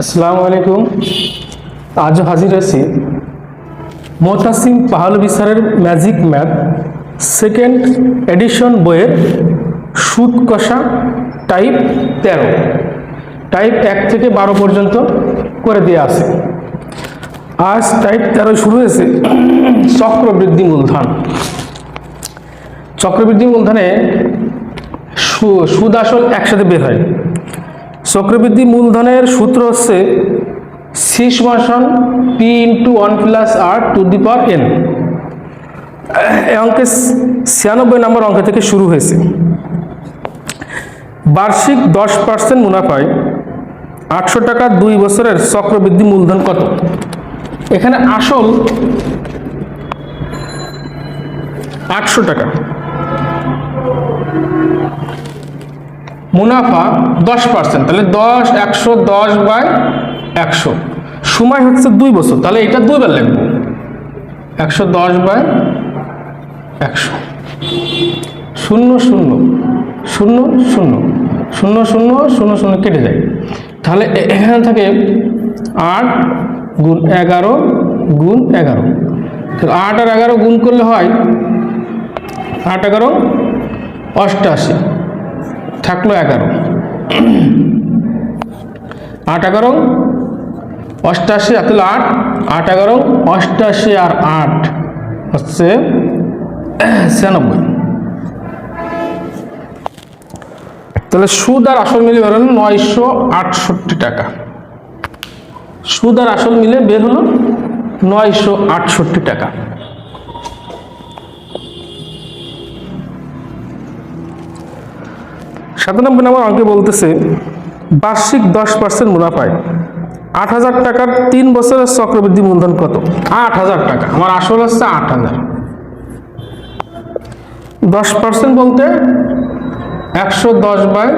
আসসালামু আলাইকুম। আজও হাজির আছি মোতাসিম পাহলবি স্যারের ম্যাজিক ম্যাথ সেকেন্ড এডিশন বইয়ের সুদ কষা টাইপ তেরো। টাইপ এক থেকে বারো পর্যন্ত করে দিয়ে আছে। আজ টাইপ তেরো শুরু হয়েছে চক্রবৃদ্ধি মূলধন। চক্রবৃদ্ধি মূলধনে সুদ আসল একসাথে বের হয়। চক্রবৃদ্ধি মূলধনের সূত্র হচ্ছে সি সমান P into one plus R to the power N এই অঙ্কে ছিয়ানব্বই নম্বর অঙ্ক থেকে শুরু হয়েছে। বার্ষিক দশ পার্সেন্ট মুনাফায় আটশো টাকা দুই বছরের চক্রবৃদ্ধি মূলধন কত? এখানে আসল আটশো টাকা। মুনাফা দশ পার্সেন্ট তাহলে দশ, একশো, দশ বাই একশো। সময় হচ্ছে দুই বছর, তাহলে এটা দুইবার লিখব। একশো দশ বাই একশো। শূন্য শূন্য শূন্য শূন্য শূন্য শূন্য শূন্য শূন্য কেটে যায়। তাহলে এখানে থাকে আট গুণ এগারো গুণ এগারো। আট আর এগারো গুণ করলে হয় আট এগারো অষ্টাশি। থাকল এগারো। আট এগারো, অষ্টাশি আর আট আট এগারো, অষ্টাশি আর আট হচ্ছে ছিয়ানব্বই। তাহলে সুদ আর আসল মিলে বের হলো নয়শো আটষট্টি টাকা। সুদ আর আসল মিলে বের হলো নয়শো আটষট্টি টাকা। সাতানব্বই নম্বর অঙ্কে বলতেছে বার্ষিক দশ পার্সেন্ট মুনাফায় আট হাজার টাকার তিন বছরের চক্রবৃদ্ধি মূলধন কত? আট হাজার টাকা। আমার আসল হচ্ছে আট হাজার। দশ পার্সেন্ট বলতে একশো দশ বাই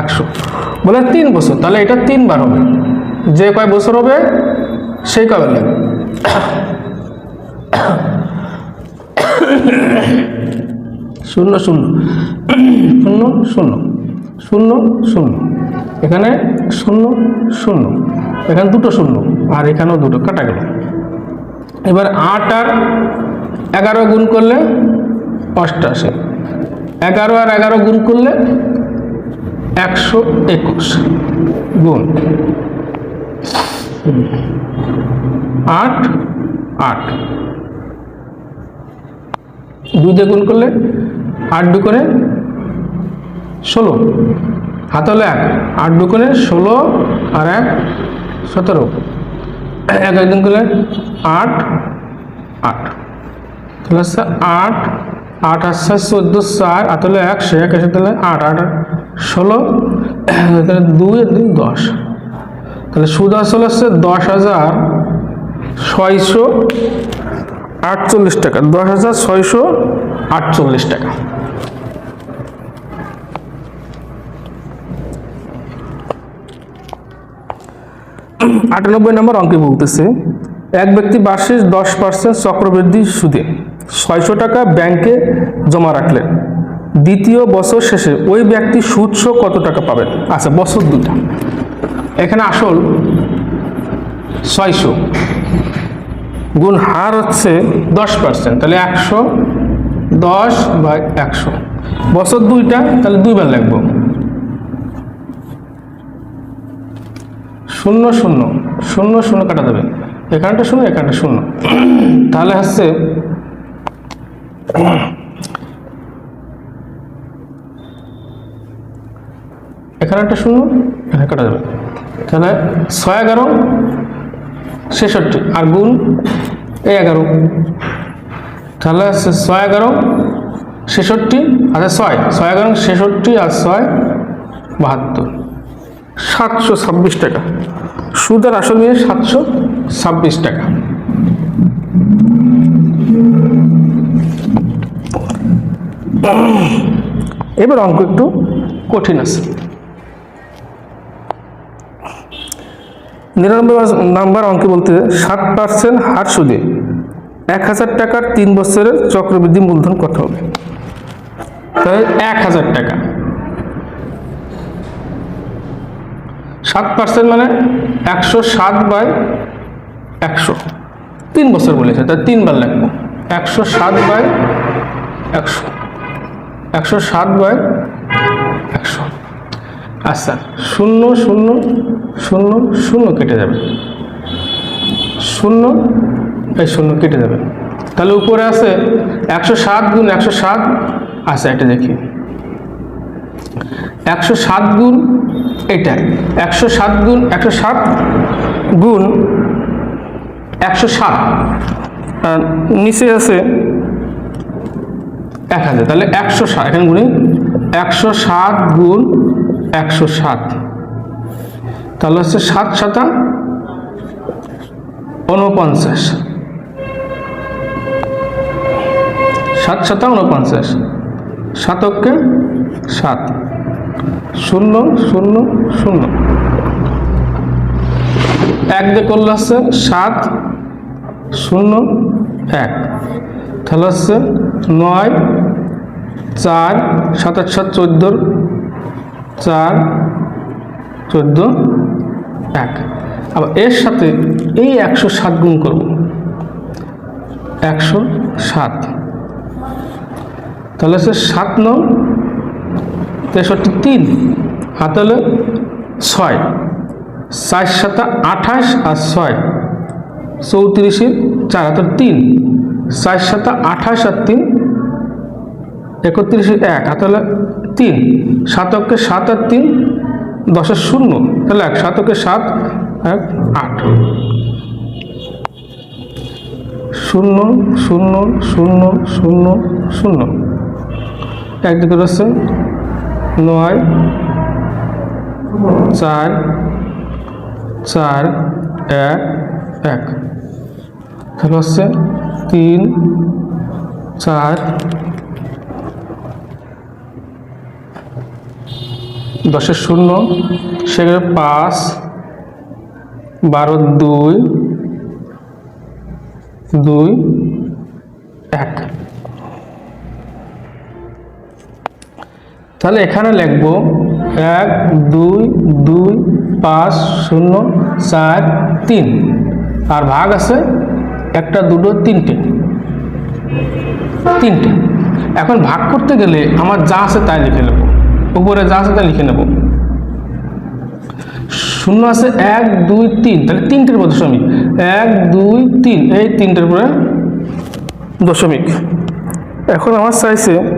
একশো। বলে তিন বছর তাহলে এটা তিনবার হবে। যে কয় বছর হবে সেই কবে লাগবে শূন্য শূন্য। শূন্য শূন্য। শূন্য শূন্য। এখানে শূন্য শূন্য। এখানে দুটো শূন্য আর এখানেও দুটো কাটা গেল। এবার আট আর এগারো গুণ করলে অষ্টাশি। এগারো আর এগারো গুণ করলে একশো একুশ। গুণ। আট আট। দিয়ে গুণ করলে আট দু করে ষোলো। হাত হলো এক, আট দু করে ষোলো আর এক, সতেরো। এক একদিন করলে আট আট। তাহলে হচ্ছে আট আট আসছে চোদ্দ, চার আর তাহলে একশো এক, এসে তাহলে আট আট আট, ষোলো। তাহলে দুই দুই, দশ। তাহলে সুদ আসল হচ্ছে দশ হাজার ছয়শো আটচল্লিশ টাকা। দশ হাজার ছয়শো আটচল্লিশ টাকা। আটানব্বই নম্বর অঙ্কে বলতেছে, এক ব্যক্তি বার্ষিক দশ পার্সেন্ট চক্রবৃদ্ধি সুদে ছয়শো টাকা ব্যাংকে জমা রাখলেন দ্বিতীয় বছর শেষে ওই ব্যক্তি সুদসহ কত টাকা পাবেন? আচ্ছা বছর দুটা এখানে আসল ছয়শো গুণ হার হচ্ছে দশ পার্সেন্ট তাহলে একশো দশ বা একশো। বছর দুইটা, তাহলে দুইবার লাগবো শূন্য শূন্য শূন্য শূন্য কাটা দেবে। এখানটা শূন্য এখানটা শূন্য। তাহলে হচ্ছে এখানে একটা শূন্য, এখানে কাটা যাবে তাহলে ছয় এগারো, ছেষট্টি, আর গুণ এই এগারো। তাহলে ছয় এগারো, ছেষট্টি আচ্ছা ছয় ছয় এগারো, ছেষট্টি আর ছয়, বাহাত্তর। সাতশো ছাব্বিশ টাকা। সুদ আর আসল নিয়ে সাতশো ছাব্বিশ টাকা। এবার অঙ্ক একটু কঠিন আছে। নিরানব্বই নাম্বার অঙ্কে বলতে সাত পার্সেন্ট হার সুদে এক হাজার টাকার তিন বছরের চক্রবৃদ্ধি মূলধন কত হবে? তাহলে এক হাজার টাকা। সাত পার্সেন্ট মানে একশো সাত বাই একশো। তিন বছর বলেছে তাই তিনবার লাগবো একশো সাত বাই একশো। একশো সাত বাই একশো। আচ্ছা শূন্য শূন্য শূন্য শূন্য কেটে যাবে। শূন্য, এই শূন্য কেটে যাবে। তাহলে উপরে আছে একশো সাত গুণ একশো সাত আচ্ছা এটা দেখি। একশো সাত গুণ এটা একশো সাত গুণ, একশো সাত গুণ একশো সাত। নিচে আছে এক হাজার। তাহলে একশো সাত, এখানে গুণি একশো সাত গুণ একশো সাত। তাহলে হচ্ছে সাত সাতা উনপঞ্চাশ সাত সাতা উনপঞ্চাশ সাতককে সাত। শূন্য শূন্য শূন্য। এক দিয়ে করলে হচ্ছে সাত, শূন্য, এক। তাহলে হচ্ছে নয়, চার, সাত, আট, সাত চোদ্দোর চার, চোদ্দ, এক। আবার এর সাথে এই একশো সাত গুণ করব। একশো সাত। তাহলে হচ্ছে সাত নং তেষট্টি তিন, হাতে হলো ছয়। চার সাতা আঠাশ আর ছয়। চৌত্রিশে চার হাতের তিন। চার সাতা আঠাশ আর তিন, একত্রিশে এক, হাতে হলো তিন। সাতকে সাত আর তিন দশের শূন্য, তাহলে এক। সাতকে সাত, এক, আট। শূন্য শূন্য শূন্য শূন্য শূন্য। একদিকে রয়েছে নয়, চার চার, এক এক। তাহলে হচ্ছে তিন, চার, দশের শূন্য, সেখানে পাঁচ, বারো, দুই দুই, এক। তাহলে এখানে লিখব এক, দুই দুই, পাঁচ, শূন্য, চার, তিন। আর ভাগ আছে একটা, দুটো, তিনটে। তিনটে। এখন ভাগ করতে গেলে আমার যা আছে তাই লিখে নেব। উপরে যা আছে তাই লিখে নেব। শূন্য আছে এক, দুই, তিন। তাহলে তিনটের পর দশমিক। এক, দুই, তিন। এই তিনটের পরে দশমিক। এখন আমার চাইছে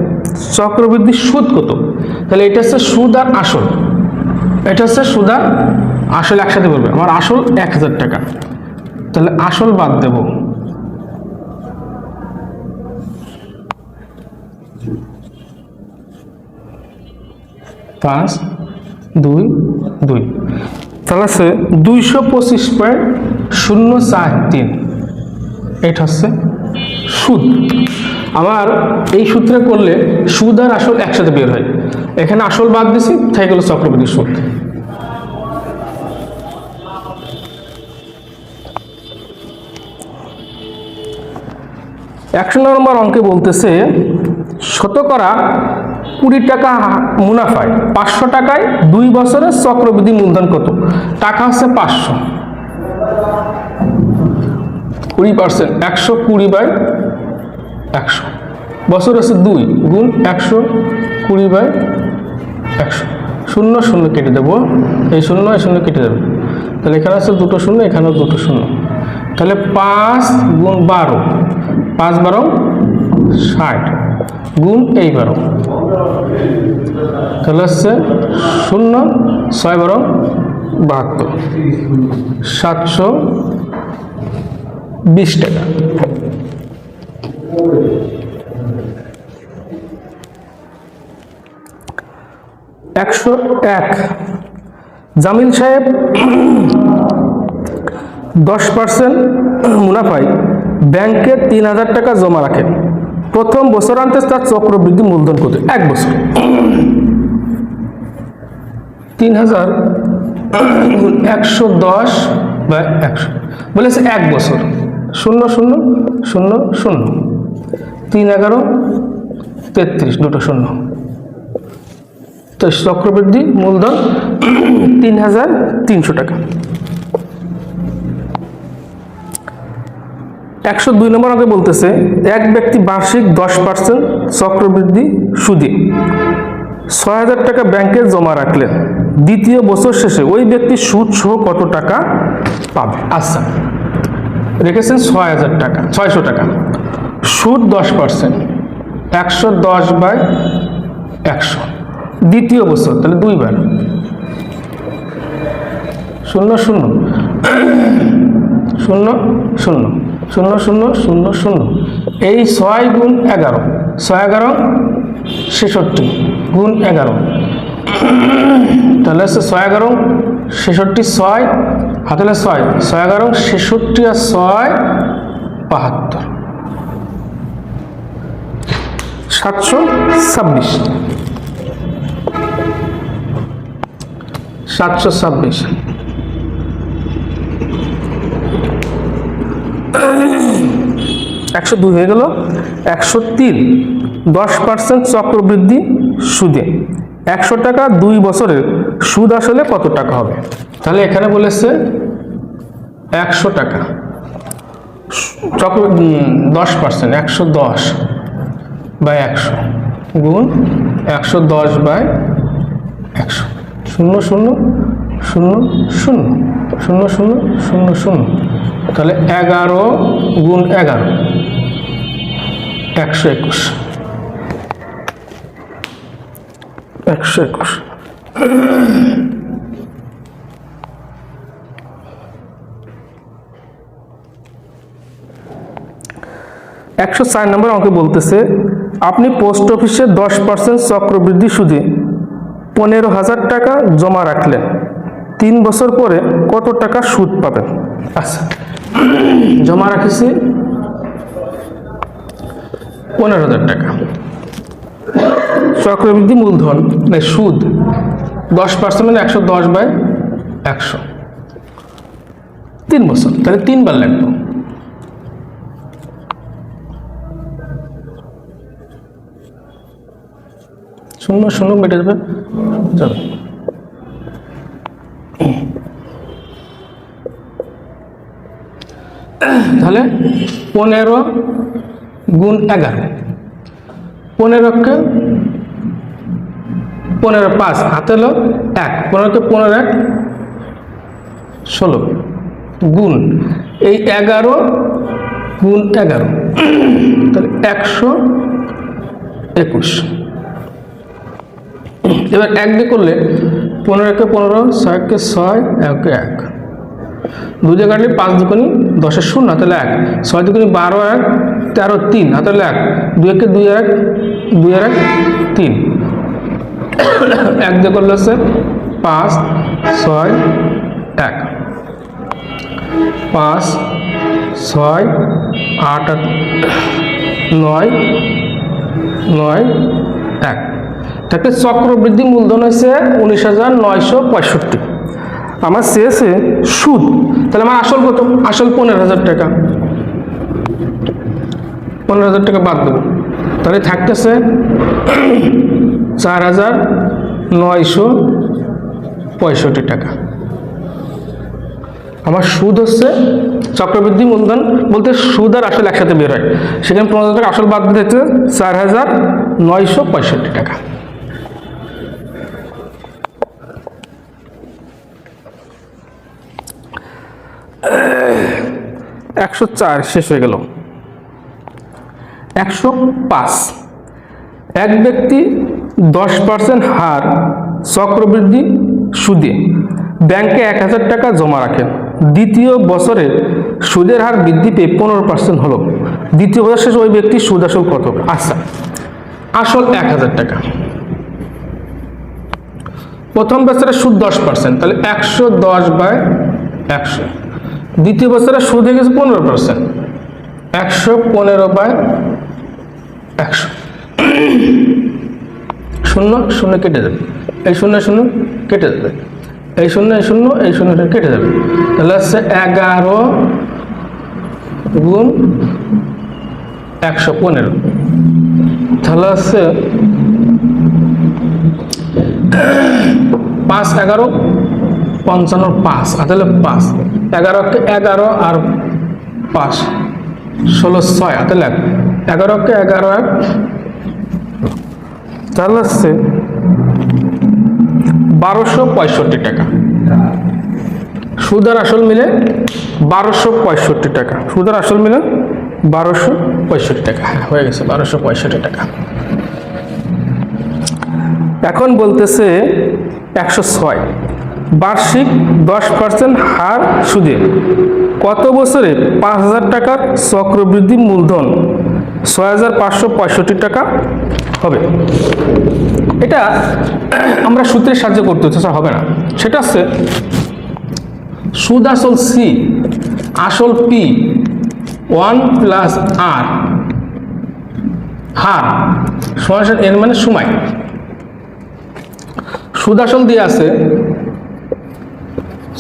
চক্রবৃদ্ধির সুদ কত? তাহলে এটা হচ্ছে সুদ আর আসল। এটা হচ্ছে সুদ আর আসল একসাথে বলবে। আমার আসল এক হাজার টাকা। তাহলে আসল বাদ দেব। পাঁচ, দুই দুই। তাহলে হচ্ছে দুইশো পঁচিশ পয়েন্ট শূন্য চার তিন। এটা হচ্ছে সুদ। আমার এই সূত্রে করলে সুদ আর আসল একসাথে বের হয়। এখানে আসল বাদ দিছি, তাই গেল চক্রবৃদ্ধি সুদ। একশো নম্বর অঙ্কে বলতেছে, শতকরা কুড়ি টাকা মুনাফায় পাঁচশো টাকায় দুই বছরের চক্রবৃদ্ধি মূলধন কত? টাকা হচ্ছে পাঁচশো। কুড়ি পার্সেন্ট, একশো কুড়ি বাই একশো। বছর হচ্ছে দুই, গুণ একশো, কুড়ি বাই একশো। শূন্য শূন্য কেটে দেবো। এই শূন্য এই শূন্য কেটে দেবো। তাহলে এখানে আছে দুটো শূন্য, এখানেও দুটো শূন্য। তাহলে পাঁচ গুণ বারো, পাঁচ বারো, ষাট। গুণ এই বারো। তাহলে হচ্ছে শূন্য, ছয় বারো, বাহাত্তর। সাতশো বিশ টাকা। একশো এক। জামিল সাহেব দশ পার্সেন্ট মুনাফায় ব্যাংকে তিন হাজার টাকা জমা রাখেন। প্রথম বছরান্তে তার চক্রবৃদ্ধি মূলধন কত? এক বছর। তিন হাজার একশো দশ বা একশো, বলেছে এক বছর। শূন্য শূন্য শূন্য শূন্য। তিন এগারো, তেত্রিশ, দুটো শূন্য। তো চক্রবৃদ্ধি, মূলধন তিন হাজার তিনশো টাকা। একশো দুই নম্বর আগে বলতেছে, এক ব্যক্তি বার্ষিক দশ পার্সেন্ট চক্রবৃদ্ধি সুদে। ছয় হাজার টাকা ব্যাংকে জমা রাখলেন। দ্বিতীয় বছর শেষে ওই ব্যক্তি সুদ সহ কত টাকা পাবে? আচ্ছা রেখেছেন ছয় হাজার টাকা, ছয়শো টাকা। সুদ দশ পার্সেন্ট, একশো দশ বাই একশো। দ্বিতীয় বছর, তাহলে দুইবার। শূন্য শূন্য। শূন্য শূন্য। শূন্য শূন্য শূন্য শূন্য। এই ছয় গুণ এগারো, ছয় এগারো, ছেষট্টি গুণ এগারো। তাহলে হচ্ছে ছয় এগারো, ছেষট্টি ছয় হাতে হলে ছয়। ছয় এগারো, ছেষট্টি আর ছয়, বাহাত্তর। সাতশো ছাব্বিশ। সাতশো ছাব্বিশ। একশো দুই হয়ে গেল। একশো তিন। দশ পার্সেন্ট চক্রবৃদ্ধি সুদে। একশো টাকা দুই বছরের সুদ আসলে কত টাকা হবে? তাহলে এখানে বলেছে একশো টাকা। চক্র দশ পার্সেন্ট, একশো দশ। বাই একশো। গুণ একশো দশ বাই একশো। শূন্য শূন্য শূন্য শূন্য। শূন্য শূন্য শূন্য শূন্য। তাহলে এগারো গুণ এগারো, একশো একুশ। একশো একুশ। একশো চার নম্বর আমাকে বলতেছে আপনি পোস্ট অফিসে দশ পার্সেন্ট চক্রবৃদ্ধি সুদে পনেরো হাজার টাকা জমা রাখলেন। তিন বছর পরে কত টাকা সুদ পাবেন? আচ্ছা। জমা রাখেছি পনেরো হাজার টাকা। চক্রবৃদ্ধি মূলধন মানে সুদ, দশ পার্সেন্ট মানে একশো দশ বাই একশো। তিন বছর, তাহলে তিনবার লাগবে শূন্য শূন্য মেটে যাবে যাবে তাহলে পনেরো গুণ এগারো। পনেরোকে পনেরো পাঁচ, হাতে হলো এক। পনেরোকে পনেরো এক, ষোলো গুণ। এই এগারো গুণ এগারো। তাহলে একশো একুশ। এবার এক দিয়ে করলে পনেরো একে পনেরো ছয়কে ছয়, একে এক দু দিয়ে কাটলে পাঁচ দুগুনি দশের শূন্য তাহলে এক। ছয় দুগুনি বারো এক, তেরো তিন, না তাহলে এক। দুই একে দুই এক দুই এক তিন। এক দিয়ে করলে হচ্ছে পাঁচ, ছয়, এক। পাঁচ, ছয়, আট আট, নয় নয়, এক। তাকে চক্রবৃদ্ধি মূলধন হয়েছে উনিশ হাজার নয়শো পঁয়ষট্টি। আমার শেষে সুদ, তাহলে আমার আসল কত? আসল পনেরো হাজার টাকা। পনেরো হাজার টাকা বাদ দেবো। তাহলে থাকতেছে চার হাজার নয়শো পঁয়ষট্টি টাকা। আমার সুদ হচ্ছে চক্রবৃদ্ধি মূলধন, বলতে সুদ আর আসল একসাথে বের হয়। সেখানে পনেরো হাজার টাকা আসল বাদ দিতে চার হাজার নয়শো পঁয়ষট্টি টাকা। একশো চার, শেষ হয়ে গেল। একশো পাঁচ, এক ব্যক্তি দশ পার্সেন্ট হার চক্রবৃদ্ধি সুদে। ব্যাংকে এক হাজার টাকা জমা রাখেন। দ্বিতীয় বছরে সুদের হার বৃদ্ধি পেয়ে পনেরো পার্সেন্ট হলো। দ্বিতীয় বছর শেষে ওই ব্যক্তির সুদ আসল কত? আচ্ছা আসল এক হাজার টাকা। প্রথম বছরে সুদ দশ পার্সেন্ট তাহলে একশো দশ বাই একশো। দ্বিতীয় বছরে সুদ হয়ে গেছে পনেরো পার্সেন্ট একশো পনেরো বাই একশো। শূন্য শূন্য কেটে যাবে এই শূন্য শূন্য কেটে যাবে এই শূন্য এই শূন্য এই শূন্য কেটে যাবে তাহলে হচ্ছে এগারো গুণ একশো পনেরো। তাহলে হচ্ছে পাঁচ এগারো পঞ্চান্ন পাঁচ। আর তাহলে পাঁচ। এগারোকে এগারো আর পাঁচ। ষোলো, ছয় আর তাহলে এক এগারোকে এগারো এক তাহলে হচ্ছে বারোশো পঁয়ষট্টি টাকা। সুদ আর আসল মিলে বারোশো পঁয়ষট্টি টাকা। সুদ আর আসল মিলে বারোশো পঁয়ষট্টি টাকা। হ্যাঁ হয়ে গেছে, বারোশো পঁয়ষট্টি টাকা। এখন বলতেছে একশো ছয়। বার্ষিক দশ পার্সেন্ট হার সুদে। কত বছরে পাঁচ হাজার টাকার চক্রবৃদ্ধি মূলধন ছয় হাজার পাঁচশো পঁয়ষট্টি টাকা হবে? এটা আমরা সূত্রের সাহায্যে করতে হচ্ছে হবে না। সেটা হচ্ছে সুদ আসল সি আসল পি ওয়ান প্লাস আর হার, সমান এর মানে সময়। সুদ আসল দিয়ে আছে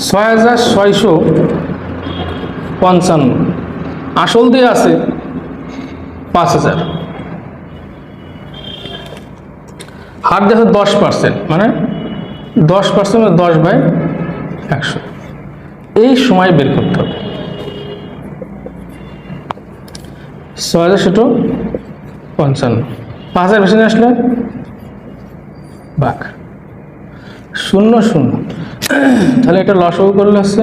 ছয় হাজার ছয়শো পঞ্চান্ন। আসল দিয়ে আছে পাঁচ হাজার। হার আছে দশ পার্সেন্ট মানে দশ পার্সেন্ট দশ বাই একশো। এই সময় বের করতে হবে। ছয় হাজার সেটো পঞ্চান্ন। পাঁচ হাজার বেশি নিয়ে আসলে বাঘ শূন্য শূন্য। তাহলে এটা লসও করলে হচ্ছে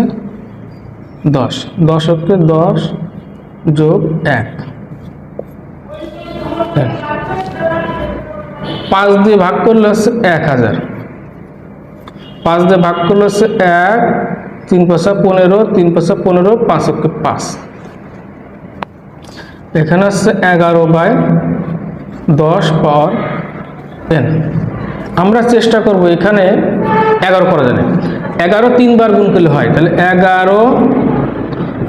দশ। দশকে দশ যোগ এক। পাঁচ দিয়ে ভাগ করলে হচ্ছে এক হাজার। পাঁচ দিয়ে ভাগ করলে হচ্ছে এক, তিন পয়সা পনেরো, তিন পয়সা পনেরো, পাঁচ অক্ষে পাঁচ। এখানে হচ্ছে এগারো বাই দশ পাওয়ার টেন আমরা চেষ্টা করব এখানে এগারো করা যাবে। এগারো তিনবার গুণ করলে হয়, তাহলে এগারো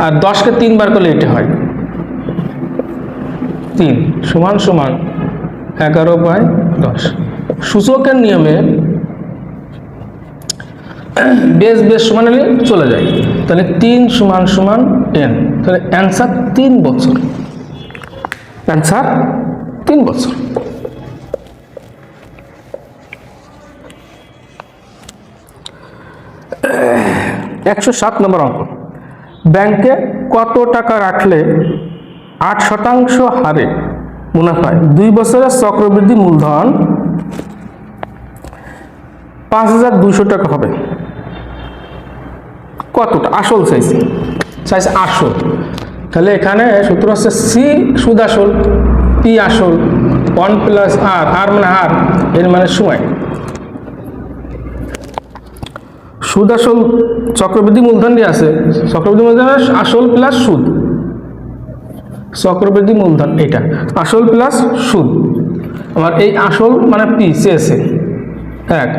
আর দশকে তিনবার করলে এটা হয়। তিন, সমান সমান এগারো বাই দশ। সূচকের নিয়মে বেশ বেশ সমান হলে চলে যায়। তাহলে তিন সমান সমান এন তাহলে অ্যান্সার তিন বছর। অ্যান্সার তিন বছর। একশো সাত নম্বর অঙ্ক। ব্যাংকে কত টাকা রাখলে আট শতাংশ হারে মুনাফায় দুই বছরের চক্রবৃদ্ধি মূলধন পাঁচ হাজার দুশো টাকা হবে। কতটা? আসল চাইছে চাইছে আসল। তাহলে এখানে সূত্র হচ্ছে সি সুদ আসল পি আসল ওয়ান প্লাস আর আর মানে আর এর মানে সময়। সুদ আসল চক্রবৃদ্ধি মূলধন দিয়ে আছে। চক্রবৃদ্ধি মূলধন আসল প্লাস সুদ। চক্রবৃদ্ধি মূলধন এটা। আসল প্লাস সুদ। আমার এই আসল মানে পি চেয়েছে এক।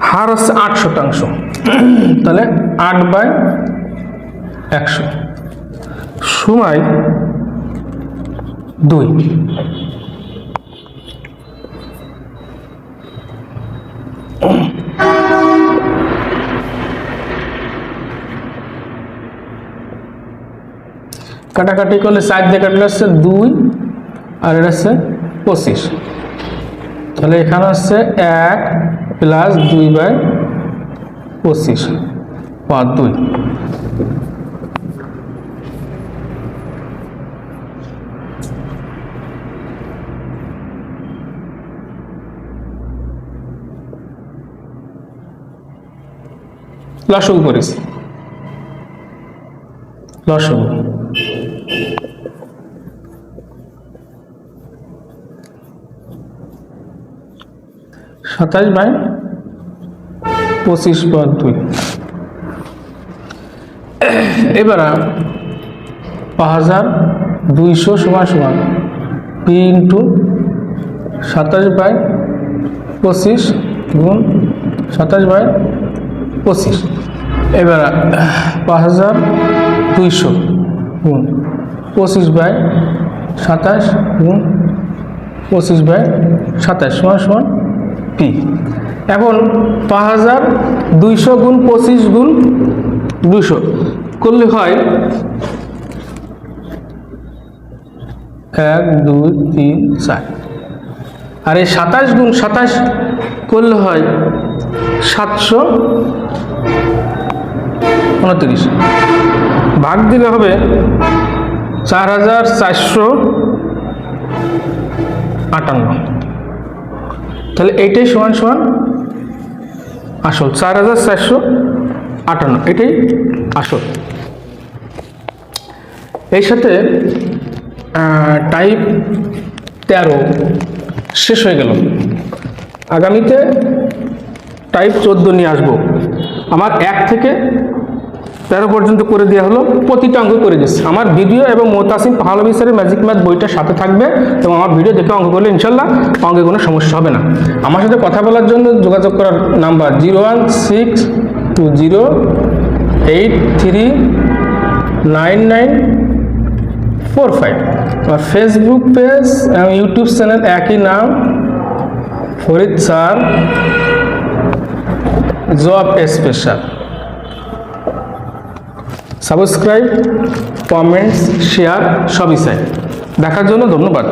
হার হচ্ছে আট শতাংশ। তাহলে আট বাই একশো। সময় দুই। কাটাকাটি করলে চার দিয়ে কাটলে হচ্ছে দুই, আর এটা হচ্ছে পঁচিশ। তাহলে এখানে হচ্ছে এক প্লাস দুই বাই পঁচিশ পাঁচ দুই। লসগু করেছি। লসগু সাতাশ বাই পঁচিশ বাই দুই। এবার পাঁচ হাজার দুইশো সমান সমান পি ইন্টু সাতাশ বাই পঁচিশ গুণ সাতাশ বাই পঁচিশ। এবার পাঁচ হাজার দুইশো গুণ পঁচিশ বাই সাতাশ গুণ পঁচিশ বাই সাতাশ সমান সমান পি এখন পাঁচ হাজার দুইশো গুণ পঁচিশ গুণ দুশো করলে হয় এক, দুই, তিন, চার। আর এই সাতাশ গুণ সাতাশ করলে হয় সাতশো উনত্রিশ। ভাগ দিলে হবে চার হাজার চারশো আটান্ন। তাহলে এইটাই সমান সমান আসল, চার হাজার চারশো আটান্ন, এটাই আসল। এর সাথে টাইপ তেরো শেষ হয়ে গেল। আগামীতে টাইপ চোদ্দ নিয়ে আসব। আমার এক থেকে তেরো পর্যন্ত করে দেওয়া হলো, প্রতিটা অঙ্ক করে দিচ্ছে আমার ভিডিও এবং মোতাসিম পাহালবি ম্যাজিক ম্যাথ বইটার সাথে থাকবে এবং আমার ভিডিও দেখে অঙ্ক করলে ইনশাল্লাহ অঙ্কে কোনো সমস্যা হবে না। আমার সাথে কথা বলার জন্য যোগাযোগ করার number zero one six two zero eight three nine nine four five. আমার ফেসবুক পেজ এবং ইউটিউব চ্যানেল একই নাম, Farid sir, job special subscribe comments share সবই চাই। দেখার জন্য ধন্যবাদ।